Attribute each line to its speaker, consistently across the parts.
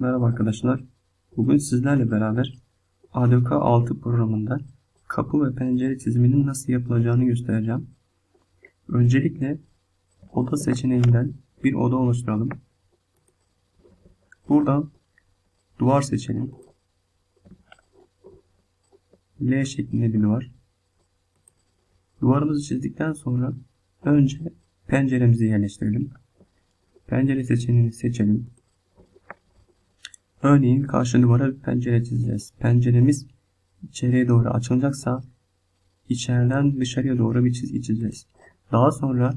Speaker 1: Merhaba arkadaşlar. Bugün sizlerle beraber ADK 6 programında kapı ve pencere çiziminin nasıl yapılacağını göstereceğim. Öncelikle oda seçeneğinden bir oda oluşturalım. Buradan duvar seçelim. L şeklinde bir duvar. Duvarımızı çizdikten sonra önce penceremizi yerleştirelim. Pencere seçeneğini seçelim. Örneğin karşı duvara bir pencere çizeceğiz. Penceremiz içeriye doğru açılacaksa içeriden dışarıya doğru bir çizgi çizeceğiz. Daha sonra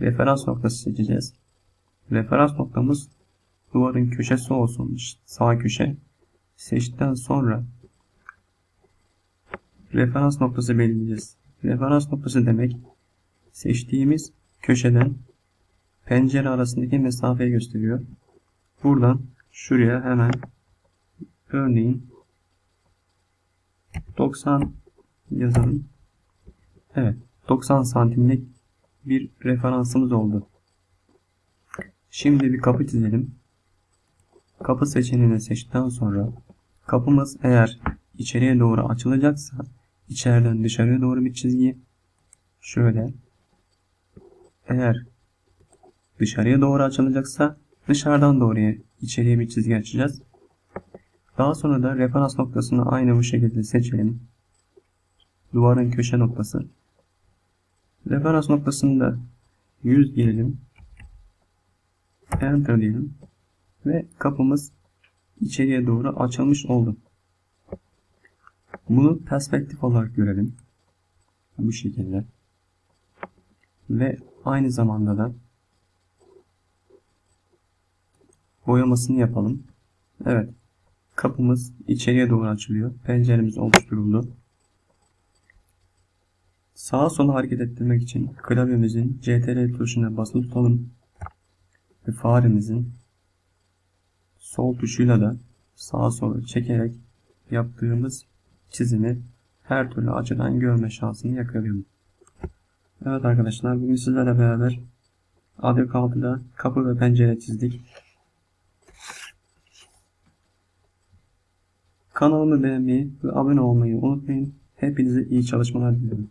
Speaker 1: referans noktası seçeceğiz. Referans noktamız duvarın köşesi olsun. Sağ köşe. Seçtikten sonra referans noktası belirleyeceğiz. Referans noktası demek seçtiğimiz köşeden pencere arasındaki mesafeyi gösteriyor. Buradan şuraya hemen örneğin 90 yazalım. Evet 90 santimlik bir referansımız oldu. Şimdi bir kapı çizelim. Kapı seçeneğini seçtikten sonra kapımız eğer içeriye doğru açılacaksa içeriden dışarıya doğru bir çizgi şöyle eğer dışarıya doğru açılacaksa dışarıdan doğruya içeriye bir çizgi açacağız. Daha sonra da referans noktasını aynı bu şekilde seçelim. Duvarın köşe noktası. Referans noktasında 100 diyelim. Enter diyelim. Ve kapımız içeriye doğru açılmış oldu. Bunu perspektif olarak görelim. Bu şekilde. Ve aynı zamanda da boyamasını yapalım. Evet. Kapımız içeriye doğru açılıyor. Penceremiz oluşturuldu. Sağa sola hareket ettirmek için klavyemizin CTRL tuşuna basılı tutalım. Ve faremizin sol tuşuyla da sağa sola çekerek yaptığımız çizimi her türlü açıdan görme şansını yakalayalım. Evet arkadaşlar bugün sizlerle beraber ADK 6'da kapı ve pencere çizdik. Kanalımı beğenmeyi ve abone olmayı unutmayın. Hepinize iyi çalışmalar diliyorum.